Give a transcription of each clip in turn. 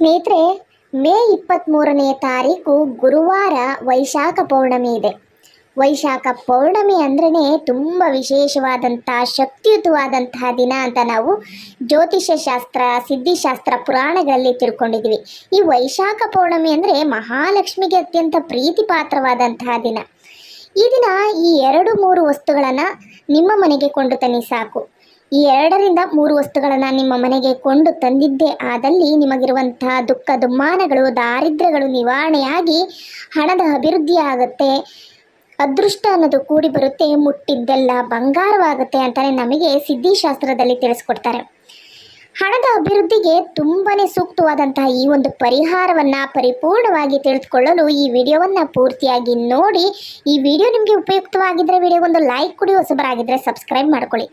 ಸ್ನೇಹಿತರೆ, ಮೇ ಇಪ್ಪತ್ತ್ಮೂರನೆಯ ತಾರೀಕು ಗುರುವಾರ ವೈಶಾಖ ಪೌರ್ಣಮಿ ಇದೆ. ವೈಶಾಖ ಪೌರ್ಣಮಿ ಅಂದ್ರೇ ತುಂಬ ವಿಶೇಷವಾದಂಥ ಶಕ್ತಿಯುತವಾದಂತಹ ದಿನ ಅಂತ ನಾವು ಜ್ಯೋತಿಷ್ಯ ಶಾಸ್ತ್ರ ಸಿದ್ಧಿಶಾಸ್ತ್ರ ಪುರಾಣಗಳಲ್ಲಿ ತಿಳ್ಕೊಂಡಿದ್ವಿ ಈ ವೈಶಾಖ ಪೌರ್ಣಮಿ ಅಂದರೆ ಮಹಾಲಕ್ಷ್ಮಿಗೆ ಅತ್ಯಂತ ಪ್ರೀತಿ ಪಾತ್ರವಾದಂತಹ ದಿನ. ಈ ದಿನ ಈ ಎರಡು ಮೂರು ವಸ್ತುಗಳನ್ನು ನಿಮ್ಮ ಮನೆಗೆ ಕೊಂಡು ತನ್ನಿ ಸಾಕು. ಈ ಎರಡರಿಂದ ಮೂರು ವಸ್ತುಗಳನ್ನು ನಿಮ್ಮ ಮನೆಗೆ ಕೊಂಡು ತಂದಿದ್ದೇ. ಆದಲ್ಲಿ ನಿಮಗಿರುವಂತಹ ದುಃಖ, ದುಮ್ಮಾನಗಳು, ದಾರಿದ್ರ್ಯಗಳು ನಿವಾರಣೆಯಾಗಿ ಹಣದ ಅಭಿವೃದ್ಧಿ ಆಗುತ್ತೆ. ಅದೃಷ್ಟ ಅನ್ನೋದು ಕೂಡಿ ಬರುತ್ತೆ. ಮುಟ್ಟಿದ್ದೆಲ್ಲ ಬಂಗಾರವಾಗುತ್ತೆ ಅಂತಲೇ ನಮಗೆ ಸಿದ್ಧಿಶಾಸ್ತ್ರದಲ್ಲಿ ತಿಳಿಸ್ಕೊಡ್ತಾರೆ. ಹಣದ ಅಭಿವೃದ್ಧಿಗೆ ತುಂಬಾ ಸೂಕ್ತವಾದಂತಹ ಈ ಒಂದು ಪರಿಹಾರವನ್ನು ಪರಿಪೂರ್ಣವಾಗಿ ತಿಳಿದುಕೊಳ್ಳಲು ಈ ವಿಡಿಯೋವನ್ನು ಪೂರ್ತಿಯಾಗಿ ನೋಡಿ. ಈ ವಿಡಿಯೋ ನಿಮಗೆ ಉಪಯುಕ್ತವಾಗಿದ್ದರೆ ವಿಡಿಯೋಗೊಂದು ಲೈಕ್ ಕೊಡಿ ಹೊಸಬರಾಗಿದ್ದರೆ ಸಬ್ಸ್ಕ್ರೈಬ್ ಮಾಡ್ಕೊಳ್ಳಿ.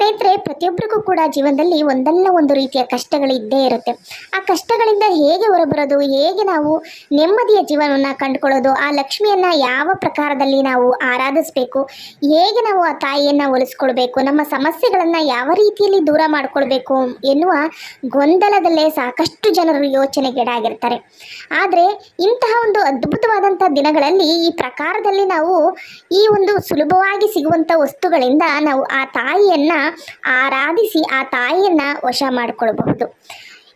ಸ್ನೇಹಿತರೆ, ಪ್ರತಿಯೊಬ್ಬರಿಗೂ ಕೂಡ ಜೀವನದಲ್ಲಿ ಒಂದಲ್ಲ ಒಂದು ರೀತಿಯ ಕಷ್ಟಗಳು ಇದ್ದೇ ಇರುತ್ತೆ. ಆ ಕಷ್ಟಗಳಿಂದ ಹೇಗೆ ಹೊರಬರೋದು, ಹೇಗೆ ನಾವು ನೆಮ್ಮದಿಯ ಜೀವನವನ್ನು ಕಂಡುಕೊಳ್ಳೋದು, ಆ ಲಕ್ಷ್ಮಿಯನ್ನು ಯಾವ ಪ್ರಕಾರದಲ್ಲಿ ನಾವು ಆರಾಧಿಸಬೇಕು, ಹೇಗೆ ನಾವು ಆ ತಾಯಿಯನ್ನು ಒಲಿಸ್ಕೊಳ್ಬೇಕು, ನಮ್ಮ ಸಮಸ್ಯೆಗಳನ್ನು ಯಾವ ರೀತಿಯಲ್ಲಿ ದೂರ ಮಾಡ್ಕೊಳ್ಬೇಕು ಎನ್ನುವ ಗೊಂದಲದಲ್ಲೇ ಸಾಕಷ್ಟು ಜನರು ಯೋಚನೆಗೀಡಾಗಿರ್ತಾರೆ ಆದರೆ, ಇಂತಹ ಒಂದು ಅದ್ಭುತವಾದಂಥ ದಿನಗಳಲ್ಲಿ ಈ ಪ್ರಕಾರದಲ್ಲಿ ನಾವು ಈ ಒಂದು ಸುಲಭವಾಗಿ ಸಿಗುವಂಥ ವಸ್ತುಗಳಿಂದ ನಾವು ಆ ತಾಯಿಯನ್ನು ಆರಾಧಿಸಿ ಆ ತಾಯಿಯನ್ನು ವಶ ಮಾಡಿಕೊಳ್ಬಹುದು.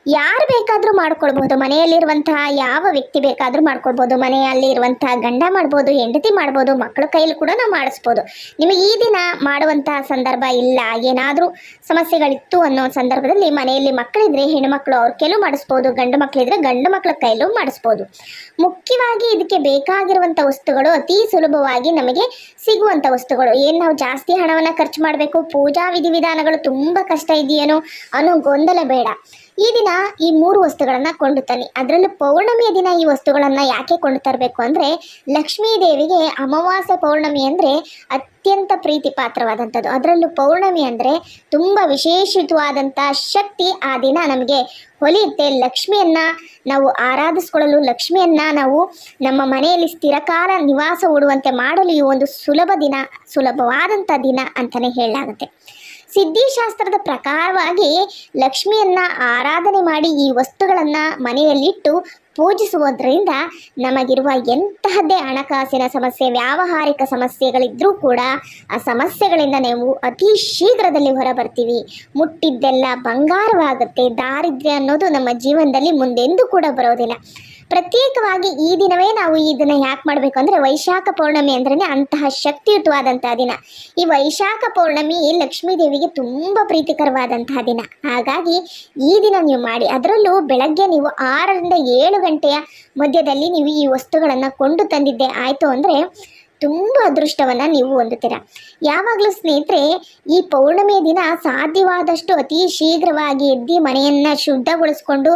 ಯಾರು ಬೇಕಾದರೂ ಮಾಡ್ಕೊಳ್ಬೋದು. ಮನೆಯಲ್ಲಿರುವಂತಹ ಯಾವ ವ್ಯಕ್ತಿ ಬೇಕಾದರೂ ಮಾಡ್ಕೊಳ್ಬೋದು. ಮನೆಯಲ್ಲಿ ಇರುವಂತಹ ಗಂಡ ಮಾಡ್ಬೋದು, ಹೆಂಡತಿ ಮಾಡ್ಬೋದು, ಮಕ್ಕಳ ಕೈಯಲ್ಲಿ ಕೂಡ ನಾವು ಮಾಡಿಸ್ಬೋದು. ನಿಮಗೆ ಈ ದಿನ ಮಾಡುವಂತಹ ಸಂದರ್ಭ ಇಲ್ಲ. ಏನಾದರೂ ಸಮಸ್ಯೆಗಳಿತ್ತು ಅನ್ನೋ ಸಂದರ್ಭದಲ್ಲಿ ಮನೆಯಲ್ಲಿ ಮಕ್ಕಳಿದ್ರೆ ಹೆಣ್ಣುಮಕ್ಕಳು ಅವ್ರ ಕೈಲೂ ಮಾಡಿಸ್ಬೋದು, ಗಂಡು ಮಕ್ಕಳಿದ್ರೆ ಗಂಡು ಮಕ್ಕಳ ಕೈಲೂ ಮಾಡಿಸ್ಬೋದು. ಮುಖ್ಯವಾಗಿ ಇದಕ್ಕೆ ಬೇಕಾಗಿರುವಂಥ ವಸ್ತುಗಳು ಅತಿ ಸುಲಭವಾಗಿ ನಮಗೆ ಸಿಗುವಂಥ ವಸ್ತುಗಳು. ಏನು ನಾವು ಜಾಸ್ತಿ ಹಣವನ್ನು ಖರ್ಚು ಮಾಡಬೇಕು? ಪೂಜಾ ವಿಧಿವಿಧಾನಗಳು ತುಂಬ ಕಷ್ಟ ಇದೆಯೇನೋ ಅನ್ನೋ ಗೊಂದಲ ಬೇಡ. ಈ ದಿನ ಈ ಮೂರು ವಸ್ತುಗಳನ್ನು ಕೊಂಡು ತನ್ನಿ ಅದರಲ್ಲೂ ಪೌರ್ಣಮಿಯ ದಿನ ಈ ವಸ್ತುಗಳನ್ನು ಯಾಕೆ ಕೊಂಡು ತರಬೇಕು ಅಂದರೆ ಲಕ್ಷ್ಮೀ ದೇವಿಗೆ ಅಮಾವಾಸ್ಯೆ ಪೌರ್ಣಮಿ ಅಂದರೆ ಅತ್ಯಂತ ಪ್ರೀತಿ ಪಾತ್ರವಾದಂಥದ್ದು. ಅದರಲ್ಲೂ ಪೌರ್ಣಮಿ ಅಂದರೆ ತುಂಬ ವಿಶೇಷಿತವಾದಂಥ ಶಕ್ತಿ ಆ ದಿನ ನಮಗೆ ಹೊಲಿಯುತ್ತೆ. ಲಕ್ಷ್ಮಿಯನ್ನು ನಾವು ಆರಾಧಿಸ್ಕೊಳ್ಳಲು, ಲಕ್ಷ್ಮಿಯನ್ನು ನಾವು ನಮ್ಮ ಮನೆಯಲ್ಲಿ ಸ್ಥಿರಕಾಲ ನಿವಾಸ ಹೂಡುವಂತೆ ಮಾಡಲು ಈ ಒಂದು ಸುಲಭ ದಿನ, ಸುಲಭವಾದಂಥ ದಿನ ಅಂತಲೇ ಹೇಳಲಾಗುತ್ತೆ. ಸಿದ್ಧಿಶಾಸ್ತ್ರದ ಪ್ರಕಾರವಾಗಿ ಲಕ್ಷ್ಮಿಯನ್ನ ಆರಾಧನೆ ಮಾಡಿ ಈ ವಸ್ತುಗಳನ್ನು ಮನೆಯಲ್ಲಿಟ್ಟು ಪೂಜಿಸುವುದರಿಂದ ನಮಗಿರುವ ಎಂತಹದ್ದೇ ಹಣಕಾಸಿನ ಸಮಸ್ಯೆ, ವ್ಯಾವಹಾರಿಕ ಸಮಸ್ಯೆಗಳಿದ್ರೂ ಕೂಡ ಆ ಸಮಸ್ಯೆಗಳಿಂದ ನಾವು ಅತಿ ಶೀಘ್ರದಲ್ಲಿ ಹೊರಬರ್ತೀವಿ. ಮುಟ್ಟಿದ್ದೆಲ್ಲ ಬಂಗಾರವಾಗುತ್ತೆ, ದಾರಿದ್ರ್ಯ ಅನ್ನೋದು ನಮ್ಮ ಜೀವನದಲ್ಲಿ ಮುಂದೆಂದೂ ಕೂಡ ಬರೋದಿಲ್ಲ. ಪ್ರತ್ಯೇಕವಾಗಿ ಈ ದಿನವೇ ನಾವು ಈ ದಿನ ಯಾಕೆ ಮಾಡಬೇಕು ಅಂದರೆ ವೈಶಾಖ ಪೌರ್ಣಮಿ ಅಂದ್ರೆ ಅಂತಹ ಶಕ್ತಿಯುತವಾದಂತಹ ದಿನ. ಈ ವೈಶಾಖ ಪೌರ್ಣಮಿ ಲಕ್ಷ್ಮೀ ದೇವಿಗೆ ತುಂಬ ಪ್ರೀತಿಕರವಾದಂತಹ ದಿನ. ಹಾಗಾಗಿ ಈ ದಿನ ನೀವು ಮಾಡಿ, ಅದರಲ್ಲೂ ಬೆಳಗ್ಗೆ ನೀವು ಆರರಿಂದ ಏಳು ಗಂಟೆಯ ಮಧ್ಯದಲ್ಲಿ ನೀವು ಈ ವಸ್ತುಗಳನ್ನು ಕೊಂಡು ತಂದಿದ್ದೆ. ಆಯಿತು ಅಂದರೆ ತುಂಬ ಅದೃಷ್ಟವನ್ನು ನೀವು ಹೊಂದುತ್ತೀರ? ಯಾವಾಗಲೂ ಸ್ನೇಹಿತರೆ, ಈ ಪೌರ್ಣಮಿಯ ದಿನ ಸಾಧ್ಯವಾದಷ್ಟು ಅತಿ ಶೀಘ್ರವಾಗಿ ಎದ್ದು ಮನೆಯನ್ನು ಶುದ್ಧಗೊಳಿಸ್ಕೊಂಡು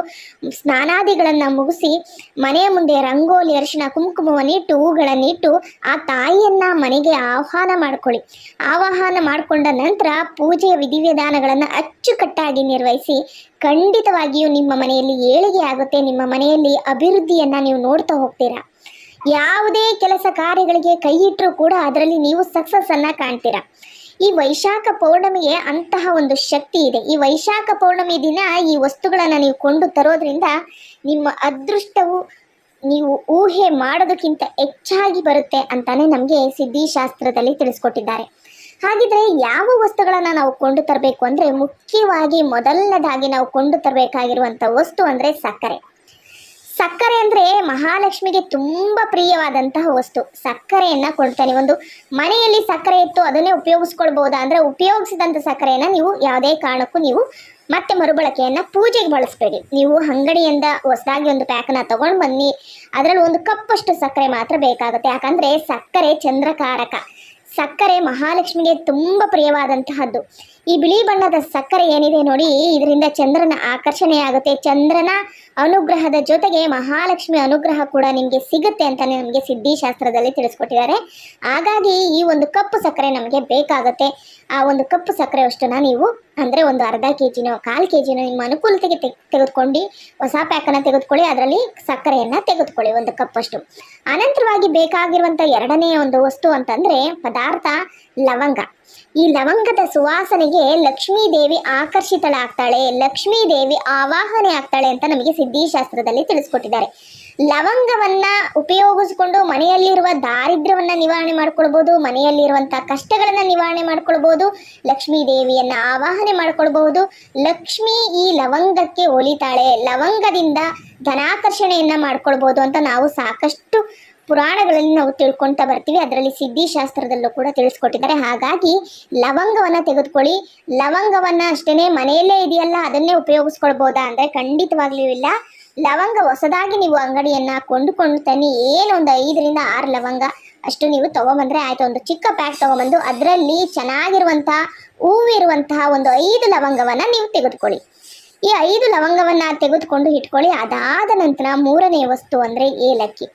ಸ್ನಾನಾದಿಗಳನ್ನು ಮುಗಿಸಿ ಮನೆಯ ಮುಂದೆ ರಂಗೋಲಿ ಅರಿಶಿನ ಕುಂಕುಮವನ್ನಿಟ್ಟು ಹೂಗಳನ್ನಿಟ್ಟು ಆ ತಾಯಿಯನ್ನು ಮನೆಗೆ ಆಹ್ವಾನ ಮಾಡ್ಕೊಳ್ಳಿ. ಆವಾಹನ ಮಾಡಿಕೊಂಡ ನಂತರ ಪೂಜೆಯ ವಿಧಿವಿಧಾನಗಳನ್ನು ಅಚ್ಚುಕಟ್ಟಾಗಿ ನಿರ್ವಹಿಸಿ ಖಂಡಿತವಾಗಿಯೂ ನಿಮ್ಮ ಮನೆಯಲ್ಲಿ ಏಳಿಗೆ ಆಗುತ್ತೆ. ನಿಮ್ಮ ಮನೆಯಲ್ಲಿ ಅಭಿವೃದ್ಧಿಯನ್ನು ನೀವು ನೋಡ್ತಾ ಹೋಗ್ತೀರಾ? ಯಾವುದೇ ಕೆಲಸ ಕಾರ್ಯಗಳಿಗೆ ಕೈ ಇಟ್ಟರೂ ಕೂಡ ಅದರಲ್ಲಿ ನೀವು ಸಕ್ಸಸ್ ಅನ್ನ ಕಾಣ್ತೀರಾ. ಈ ವೈಶಾಖ ಪೌರ್ಣಮಿಗೆ ಅಂತಹ ಒಂದು ಶಕ್ತಿ ಇದೆ. ಈ ವೈಶಾಖ ಪೌರ್ಣಮಿ ದಿನ ಈ ವಸ್ತುಗಳನ್ನು ನೀವು ಕೊಂಡು ತರೋದ್ರಿಂದ ನಿಮ್ಮ ಅದೃಷ್ಟವು ನೀವು ಊಹೆ ಮಾಡೋದಕ್ಕಿಂತ ಹೆಚ್ಚಾಗಿ ಬರುತ್ತೆ ಅಂತಾನೆ ನಮಗೆ ಸಿದ್ಧಿಶಾಸ್ತ್ರದಲ್ಲಿ ತಿಳಿಸ್ಕೊಟ್ಟಿದ್ದಾರೆ. ಹಾಗಿದ್ರೆ ಯಾವ ವಸ್ತುಗಳನ್ನು ನಾವು ಕೊಂಡು ತರಬೇಕು ಅಂದರೆ ಮುಖ್ಯವಾಗಿ ಮೊದಲನೇದಾಗಿ ನಾವು ಕೊಂಡು ತರಬೇಕಾಗಿರುವಂಥ ವಸ್ತು ಅಂದರೆ ಸಕ್ಕರೆ. ಸಕ್ಕರೆ ಅಂದರೆ ಮಹಾಲಕ್ಷ್ಮಿಗೆ ತುಂಬ ಪ್ರಿಯವಾದಂತಹ ವಸ್ತು. ಸಕ್ಕರೆಯನ್ನು ಕೊಡ್ತಾನೆ. ಒಂದು ಮನೆಯಲ್ಲಿ ಸಕ್ಕರೆ ಇತ್ತು, ಅದನ್ನೇ ಉಪಯೋಗಿಸ್ಕೊಳ್ಬೋದಾ? ಅಂದರೆ ಉಪಯೋಗಿಸಿದಂಥ ಸಕ್ಕರೆಯನ್ನು ನೀವು ಯಾವುದೇ ಕಾರಣಕ್ಕೂ ನೀವು ಮತ್ತೆ ಮರುಬಳಕೆಯನ್ನು ಪೂಜೆಗೆ ಬಳಸಬೇಡಿ. ನೀವು ಅಂಗಡಿಯಿಂದ ಹೊಸದಾಗಿ ಒಂದು ಪ್ಯಾಕನ್ನು ತೊಗೊಂಡು ಬನ್ನಿ. ಅದರಲ್ಲಿ ಒಂದು ಕಪ್ಪಷ್ಟು ಸಕ್ಕರೆ ಮಾತ್ರ ಬೇಕಾಗುತ್ತೆ. ಯಾಕಂದರೆ ಸಕ್ಕರೆ ಚಂದ್ರಕಾರಕ. ಸಕ್ಕರೆ ಮಹಾಲಕ್ಷ್ಮಿಗೆ ತುಂಬ ಪ್ರಿಯವಾದಂತಹದ್ದು. ಈ ಬಿಳಿ ಬಣ್ಣದ ಸಕ್ಕರೆ ಏನಿದೆ ನೋಡಿ, ಇದರಿಂದ ಚಂದ್ರನ ಆಕರ್ಷಣೆ ಆಗುತ್ತೆ. ಚಂದ್ರನ ಅನುಗ್ರಹದ ಜೊತೆಗೆ ಮಹಾಲಕ್ಷ್ಮಿ ಅನುಗ್ರಹ ಕೂಡ ನಿಮಗೆ ಸಿಗುತ್ತೆ ಅಂತಲೇ ನಮಗೆ ಸಿದ್ಧಿಶಾಸ್ತ್ರದಲ್ಲಿ ತಿಳಿಸ್ಕೊಟ್ಟಿದ್ದಾರೆ. ಹಾಗಾಗಿ ಈ ಒಂದು ಕಪ್ಪು ಸಕ್ಕರೆ ನಮಗೆ ಬೇಕಾಗುತ್ತೆ. ಆ ಒಂದು ಕಪ್ಪು ಸಕ್ಕರೆ ಅಷ್ಟನ್ನು ನೀವು ಅಂದರೆ ಒಂದು ಅರ್ಧ ಕೆ ಜಿನೋ ಕಾಲು ಕೆ ಜಿನೋ ನಿಮ್ಮ ಅನುಕೂಲತೆಗೆ ತೆಗ್, ತೆಗೆದುಕೊಂಡು, ಹೊಸ ಪ್ಯಾಕನ್ನು ತೆಗೆದುಕೊಳ್ಳಿ, ಅದರಲ್ಲಿ ಸಕ್ಕರೆಯನ್ನು ತೆಗೆದುಕೊಳ್ಳಿ ಒಂದು ಕಪ್ಪಷ್ಟು ಅನಂತರವಾಗಿ ಬೇಕಾಗಿರುವಂಥ ಎರಡನೇ ಒಂದು ವಸ್ತು ಅಂತಂದರೆ ಪದಾರ್ಥ ಲವಂಗ. ಈ ಲವಂಗದ ಸುವಾಸನೆಗೆ ಲಕ್ಷ್ಮೀ ದೇವಿ ಆಕರ್ಷಿತಳಾಗ್ತಾಳೆ ಲಕ್ಷ್ಮೀ ದೇವಿ ಆವಾಹನೆ ಆಗ್ತಾಳೆ ಅಂತ ನಮಗೆ ಸಿದ್ಧಿಶಾಸ್ತ್ರದಲ್ಲಿ ತಿಳಿಸ್ಕೊಟ್ಟಿದ್ದಾರೆ. ಲವಂಗವನ್ನ ಉಪಯೋಗಿಸಿಕೊಂಡು ಮನೆಯಲ್ಲಿರುವ ದಾರಿದ್ರ್ಯವನ್ನ ನಿವಾರಣೆ ಮಾಡ್ಕೊಳ್ಬಹುದು ಮನೆಯಲ್ಲಿರುವಂತಹ ಕಷ್ಟಗಳನ್ನ ನಿವಾರಣೆ ಮಾಡ್ಕೊಳ್ಬಹುದು ಲಕ್ಷ್ಮೀ ದೇವಿಯನ್ನ ಆವಾಹನೆ ಮಾಡ್ಕೊಳ್ಬಹುದು ಲಕ್ಷ್ಮಿ ಈ ಲವಂಗಕ್ಕೆ ಒಲಿತಾಳೆ. ಲವಂಗದಿಂದ ಧನಾಕರ್ಷಣೆಯನ್ನ ಮಾಡ್ಕೊಳ್ಬಹುದು ಅಂತ ನಾವು ಸಾಕಷ್ಟು ಪುರಾಣಗಳಲ್ಲಿ ನಾವು ತಿಳ್ಕೊಳ್ತಾ ಬರ್ತೀವಿ. ಅದರಲ್ಲಿ ಸಿದ್ಧಿಶಾಸ್ತ್ರದಲ್ಲೂ ಕೂಡ ತಿಳಿಸ್ಕೊಟ್ಟಿದ್ದಾರೆ. ಹಾಗಾಗಿ ಲವಂಗವನ್ನ ತೆಗೆದುಕೊಳ್ಳಿ. ಲವಂಗವನ್ನ ಅಷ್ಟೇನೆ ಮನೆಯಲ್ಲೇ ಇದೆಯಲ್ಲ, ಅದನ್ನೇ ಉಪಯೋಗಿಸ್ಕೊಳ್ಬೋದಾ ಅಂದ್ರೆ ಖಂಡಿತವಾಗ್ಲೂ ಇಲ್ಲ. ಲವಂಗ ಹೊಸದಾಗಿ ನೀವು ಅಂಗಡಿಯನ್ನ ಕೊಂಡುಕೊಂಡು ತನ್ನಿ ಏನು ಒಂದು ಐದರಿಂದ ಆರು ಲವಂಗ ಅಷ್ಟು ನೀವು ತಗೊಂಬಂದ್ರೆ ಆಯ್ತು. ಒಂದು ಚಿಕ್ಕ ಪ್ಯಾಕ್ ತಗೊಂಬಂದು ಅದರಲ್ಲಿ ಚೆನ್ನಾಗಿರುವಂತಹ ಹೂವಿರುವಂತಹ ಒಂದು ಐದು ಲವಂಗವನ್ನ ನೀವು ತೆಗೆದುಕೊಳ್ಳಿ. ಈ ಐದು ಲವಂಗವನ್ನ ತೆಗೆದುಕೊಂಡು ಇಟ್ಕೊಳ್ಳಿ. ಅದಾದ ನಂತರ ಮೂರನೇ ವಸ್ತು ಅಂದ್ರೆ ಏಲಕ್ಕಿ.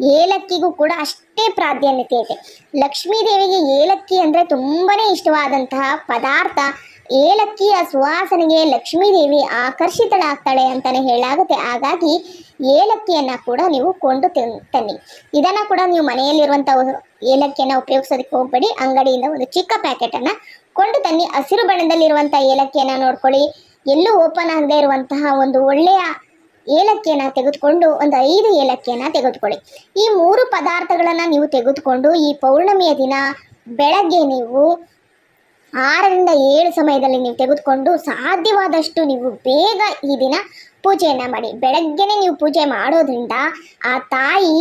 ಏಲಕ್ಕಿಗೂ ಕೂಡ ಅಷ್ಟೇ ಪ್ರಾಧಾನ್ಯತೆ ಇದೆ. ಲಕ್ಷ್ಮೀದೇವಿಗೆ ಏಲಕ್ಕಿ ಅಂದ್ರೆ ತುಂಬಾನೇ ಇಷ್ಟವಾದಂತಹ ಪದಾರ್ಥ. ಏಲಕ್ಕಿಯ ಸುವಾಸನೆಗೆ ಲಕ್ಷ್ಮೀದೇವಿ ಆಕರ್ಷಿತಳಾಗ್ತಾಳೆ ಅಂತಲೇ ಹೇಳಾಗುತ್ತೆ. ಹಾಗಾಗಿ ಏಲಕ್ಕಿಯನ್ನ ಕೂಡ ನೀವು ಕೊಂಡು ತನ್ನಿ. ಇದನ್ನ ಕೂಡ ನೀವು ಮನೆಯಲ್ಲಿರುವಂಥ ಏಲಕ್ಕಿಯನ್ನ ಉಪಯೋಗಿಸೋದಕ್ಕೆ ಹೋಗ್ಬೇಡಿ. ಅಂಗಡಿಯಿಂದ ಒಂದು ಚಿಕ್ಕ ಪ್ಯಾಕೆಟ್ ಅನ್ನ ಕೊಂಡು ತನ್ನಿ. ಹಸಿರು ಬಣ್ಣದಲ್ಲಿರುವಂಥ ಏಲಕ್ಕಿಯನ್ನ ನೋಡ್ಕೊಳ್ಳಿ. ಎಲ್ಲೂ ಓಪನ್ ಆಗದೆ ಇರುವಂತಹ ಒಂದು ಒಳ್ಳೆಯ ಏಲಕ್ಕಿಯನ್ನ ತೆಗೆದುಕೊಂಡು ಒಂದು ಐದು ಏಲಕ್ಕಿಯನ್ನ ತೆಗೆದುಕೊಳ್ಳಿ. ಈ ಮೂರು ಪದಾರ್ಥಗಳನ್ನ ನೀವು ತೆಗೆದುಕೊಂಡು ಈ ಪೌರ್ಣಮಿಯ ದಿನ ಬೆಳಗ್ಗೆ ನೀವು ಆರರಿಂದ ಏಳು ಸಮಯದಲ್ಲಿ ನೀವು ತೆಗೆದುಕೊಂಡು ಸಾಧ್ಯವಾದಷ್ಟು ನೀವು ಬೇಗ ಈ ದಿನ ಪೂಜೆಯನ್ನು ಮಾಡಿ. ಬೆಳಗ್ಗೆನೇ ನೀವು ಪೂಜೆ ಮಾಡೋದ್ರಿಂದ ಆ ತಾಯಿ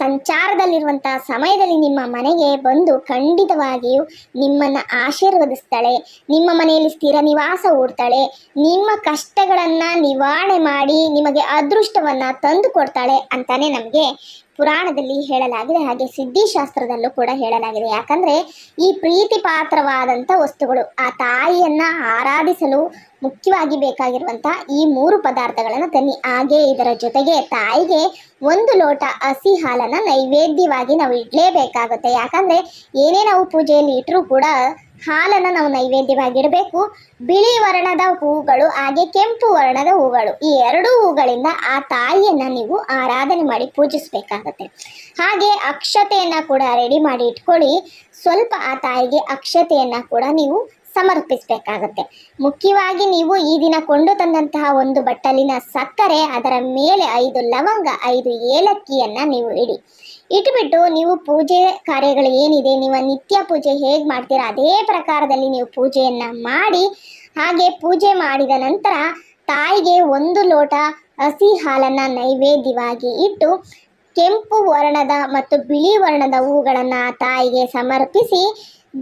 ಸಂಚಾರದಲ್ಲಿರುವಂಥ ಸಮಯದಲ್ಲಿ ನಿಮ್ಮ ಮನೆಗೆ ಬಂದು ಖಂಡಿತವಾಗಿಯೂ ನಿಮ್ಮನ್ನು ಆಶೀರ್ವದಿಸ್ತಾಳೆ, ನಿಮ್ಮ ಮನೆಯಲ್ಲಿ ಸ್ಥಿರ ನಿವಾಸ ಹೂಡ್ತಾಳೆ, ನಿಮ್ಮ ಕಷ್ಟಗಳನ್ನು ನಿವಾರಣೆ ಮಾಡಿ ನಿಮಗೆ ಅದೃಷ್ಟವನ್ನು ತಂದು ಕೊಡ್ತಾಳೆ ಅಂತಾನೆ ನಮಗೆ ಪುರಾಣದಲ್ಲಿ ಹೇಳಲಾಗಿದೆ, ಹಾಗೆ ಸಿದ್ಧಿಶಾಸ್ತ್ರದಲ್ಲೂ ಕೂಡ ಹೇಳಲಾಗಿದೆ. ಯಾಕಂದ್ರೆ ಈ ಪ್ರೀತಿ ಪಾತ್ರವಾದಂಥ ವಸ್ತುಗಳು, ಆ ತಾಯಿಯನ್ನ ಆರಾಧಿಸಲು ಮುಖ್ಯವಾಗಿ ಬೇಕಾಗಿರುವಂಥ ಈ ಮೂರು ಪದಾರ್ಥಗಳನ್ನು ತನ್ನಿ. ಹಾಗೆ ಇದರ ಜೊತೆಗೆ ತಾಯಿಗೆ ಒಂದು ಲೋಟ ಹಸಿ ಹಾಲನ್ನು ನೈವೇದ್ಯವಾಗಿ ನಾವು ಇಡಲೇಬೇಕಾಗುತ್ತೆ. ಯಾಕಂದ್ರೆ ಏನೇ ನಾವು ಪೂಜೆಯಲ್ಲಿ ಇಟ್ಟರೂ ಕೂಡ ಹಾಲನ್ನು ನಾವು ನೈವೇದ್ಯವಾಗಿ ಇಡಬೇಕು ಬಿಳಿ ವರ್ಣದ ಹೂಗಳು, ಹಾಗೆ ಕೆಂಪು ವರ್ಣದ ಹೂಗಳು, ಈ ಎರಡು ಹೂಗಳಿಂದ ಆ ತಾಯಿಯನ್ನು ನೀವು ಆರಾಧನೆ ಮಾಡಿ ಪೂಜಿಸಬೇಕಾಗತ್ತೆ. ಹಾಗೆ ಅಕ್ಷತೆಯನ್ನು ಕೂಡ ರೆಡಿ ಮಾಡಿ ಇಟ್ಕೊಳ್ಳಿ. ಸ್ವಲ್ಪ ಆ ತಾಯಿಗೆ ಅಕ್ಷತೆಯನ್ನು ಕೂಡ ನೀವು ಸಮರ್ಪಿಸಬೇಕಾಗತ್ತೆ. ಮುಖ್ಯವಾಗಿ ನೀವು ಈ ದಿನ ಕೊಂಡು ತಂದಂತಹ ಒಂದು ಬಟ್ಟಲಿನ ಸಕ್ಕರೆ, ಅದರ ಮೇಲೆ ಐದು ಲವಂಗ, ಐದು ಏಲಕ್ಕಿಯನ್ನು ನೀವು ಇಡಿ. ಇಟ್ಬಿಟ್ಟು ನೀವು ಪೂಜೆ ಕಾರ್ಯಗಳು ಏನಿದೆ ನೀವು ನಿತ್ಯ ಪೂಜೆ ಹೇಗೆ ಮಾಡ್ತೀರಾ, ಅದೇ ಪ್ರಕಾರದಲ್ಲಿ ನೀವು ಪೂಜೆಯನ್ನು ಮಾಡಿ, ಹಾಗೆ ಪೂಜೆ ಮಾಡಿದ ನಂತರ ತಾಯಿಗೆ ಒಂದು ಲೋಟ ಹಸಿ ಹಾಲನ್ನು ನೈವೇದ್ಯವಾಗಿ ಇಟ್ಟು, ಕೆಂಪು ವರ್ಣದ ಮತ್ತು ಬಿಳಿ ವರ್ಣದ ಹೂಗಳನ್ನು ತಾಯಿಗೆ ಸಮರ್ಪಿಸಿ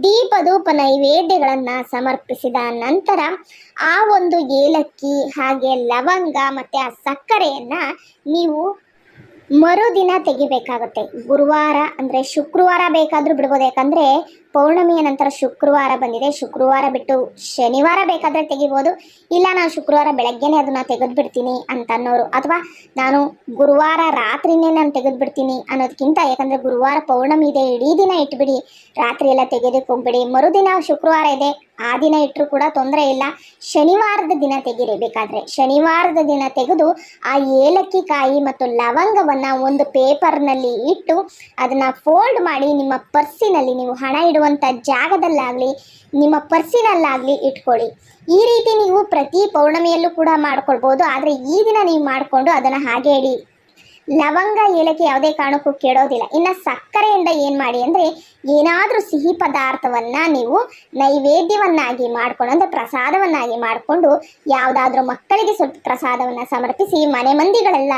ದೀಪಧೂಪ ನೈವೇದ್ಯಗಳನ್ನು ಸಮರ್ಪಿಸಿದ ನಂತರ ಆ ಒಂದು ಏಲಕ್ಕಿ ಹಾಗೆ ಲವಂಗ ಮತ್ತೆ ಆ ಸಕ್ಕರೆಯನ್ನ ನೀವು ಮರುದಿನ ತೆಗಿಬೇಕಾಗುತ್ತೆ. ಗುರುವಾರ ಅಂದರೆ ಶುಕ್ರವಾರ ಬೇಕಾದರೂ ಬಿಡ್ಬೋದು. ಯಾಕಂದರೆ ಪೌರ್ಣಮಿಯ ನಂತರ ಶುಕ್ರವಾರ ಬಂದಿದೆ. ಶುಕ್ರವಾರ ಬಿಟ್ಟು ಶನಿವಾರ ಬೇಕಾದರೆ ತೆಗಿಬೋದು. ಇಲ್ಲ, ನಾನು ಶುಕ್ರವಾರ ಬೆಳಗ್ಗೆನೇ ಅದನ್ನು ತೆಗೆದುಬಿಡ್ತೀನಿ ಅಂತ ಅನ್ನೋರು. ಅಥವಾ ನಾನು ಗುರುವಾರ ರಾತ್ರಿನೇ ನಾನು ತೆಗೆದುಬಿಡ್ತೀನಿ ಅನ್ನೋದಕ್ಕಿಂತ ಯಾಕಂದರೆ ಗುರುವಾರ ಪೌರ್ಣಮಿ ಇದೆ, ಇಡೀ ದಿನ ಇಟ್ಬಿಡಿ. ರಾತ್ರಿ ಎಲ್ಲ ತೆಗೆಯೋದಕ್ಕೆ ಹೋಗ್ಬಿಡಿ. ಮರುದಿನ ಶುಕ್ರವಾರ ಇದೆ, ಆ ದಿನ ಇಟ್ಟರು ಕೂಡ ತೊಂದರೆ ಇಲ್ಲ. ಶನಿವಾರದ ದಿನ ತೆಗೀರಿ ಬೇಕಾದರೆ. ಶನಿವಾರದ ದಿನ ತೆಗೆದು ಆ ಏಲಕ್ಕಿ ಕಾಯಿ ಮತ್ತು ಲವಂಗವನ್ನು ಒಂದು ಪೇಪರ್ನಲ್ಲಿ ಇಟ್ಟು ಅದನ್ನು ಫೋಲ್ಡ್ ಮಾಡಿ ನಿಮ್ಮ ಪರ್ಸಿನಲ್ಲಿ ನೀವು ಹಣ ಇಡುವಂಥ ಜಾಗದಲ್ಲಾಗಲಿ, ನಿಮ್ಮ ಪರ್ಸಿನಲ್ಲಾಗಲಿ ಇಟ್ಕೊಳ್ಳಿ. ಈ ರೀತಿ ನೀವು ಪ್ರತಿ ಪೌರ್ಣಮಿಯಲ್ಲೂ ಕೂಡ ಮಾಡ್ಕೊಳ್ಬೋದು. ಆದರೆ ಈ ದಿನ ನೀವು ಮಾಡಿಕೊಂಡು ಅದನ್ನು ಹಾಗೆ ಇಡಿ. ಲವಂಗ, ಏಲಕ್ಕಿ ಯಾವುದೇ ಕಾರಣಕ್ಕೂ ಕೆಡೋದಿಲ್ಲ. ಇನ್ನು ಸಕ್ಕರೆಯಿಂದ ಏನು ಮಾಡಿ ಅಂದರೆ ಏನಾದರೂ ಸಿಹಿ ಪದಾರ್ಥವನ್ನು ನೀವು ನೈವೇದ್ಯವನ್ನಾಗಿ ಮಾಡಿಕೊಂಡು, ಅಂದರೆ ಪ್ರಸಾದವನ್ನಾಗಿ ಮಾಡಿಕೊಂಡು, ಯಾವುದಾದ್ರೂ ಮಕ್ಕಳಿಗೆ ಸ್ವಲ್ಪ ಪ್ರಸಾದವನ್ನು ಸಮರ್ಪಿಸಿ, ಮನೆ ಮಂದಿಗಳೆಲ್ಲ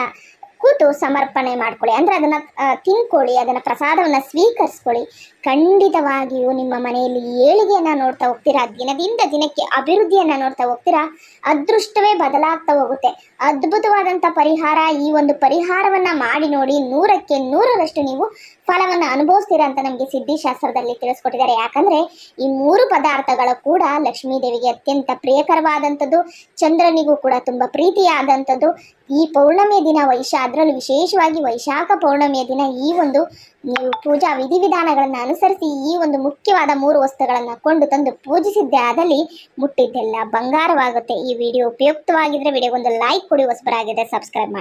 ಕೂತು ಸಮರ್ಪಣೆ ಮಾಡ್ಕೊಳ್ಳಿ. ಅಂದರೆ ಅದನ್ನು ತಿನ್ಕೊಳ್ಳಿ, ಅದನ್ನು ಪ್ರಸಾದವನ್ನು ಸ್ವೀಕರಿಸ್ಕೊಳ್ಳಿ. ಖಂಡಿತವಾಗಿಯೂ ನಿಮ್ಮ ಮನೆಯಲ್ಲಿ ಏಳಿಗೆಯನ್ನು ನೋಡ್ತಾ ಹೋಗ್ತೀರಾ, ದಿನದಿಂದ ದಿನಕ್ಕೆ ಅಭಿವೃದ್ಧಿಯನ್ನು ನೋಡ್ತಾ ಹೋಗ್ತೀರಾ, ಅದೃಷ್ಟವೇ ಬದಲಾಗ್ತಾ ಹೋಗುತ್ತೆ. ಅದ್ಭುತವಾದಂಥ ಪರಿಹಾರ, ಈ ಒಂದು ಪರಿಹಾರವನ್ನು ಮಾಡಿ ನೋಡಿ ನೂರಕ್ಕೆ ನೂರರಷ್ಟು ನೀವು ಫಲವನ್ನು ಅನುಭವಿಸ್ತೀರಾ ಅಂತ ನಮಗೆ ಸಿದ್ಧಿಶಾಸ್ತ್ರದಲ್ಲಿ ತಿಳಿಸ್ಕೊಟ್ಟಿದ್ದಾರೆ. ಯಾಕಂದ್ರೆ ಈ ಮೂರು ಪದಾರ್ಥಗಳು ಕೂಡ ಲಕ್ಷ್ಮೀ ದೇವಿಗೆ ಅತ್ಯಂತ ಪ್ರಿಯಕರವಾದಂಥದ್ದು, ಚಂದ್ರನಿಗೂ ಕೂಡ ತುಂಬ ಪ್ರೀತಿಯಾದಂಥದ್ದು. ಈ ಪೌರ್ಣಮಿ ದಿನ ವೈಶಾ, ಅದರಲ್ಲೂ ವಿಶೇಷವಾಗಿ ವೈಶಾಖ ಪೌರ್ಣಮಿಯ ದಿನ ಈ ಒಂದು ನೀವು ಪೂಜಾ ವಿಧಿವಿಧಾನಗಳನ್ನು ಅನುಸರಿಸಿ ಈ ಒಂದು ಮುಖ್ಯವಾದ ಮೂರು ವಸ್ತುಗಳನ್ನು ಕೊಂಡು ತಂದು ಪೂಜಿಸಿದ್ದೆ ಆದಲ್ಲಿ ಮುಟ್ಟಿದ್ದೆಲ್ಲ ಬಂಗಾರವಾಗುತ್ತೆ. ಈ ವಿಡಿಯೋ ಉಪಯುಕ್ತವಾಗಿದ್ರೆ ವಿಡಿಯೋಗೊಂದು ಲೈಕ್ ಕೊಡಿ ಹೊಸಬರಾಗಿದೆ ಸಬ್ಸ್ಕ್ರೈಬ್ ಮಾಡಿ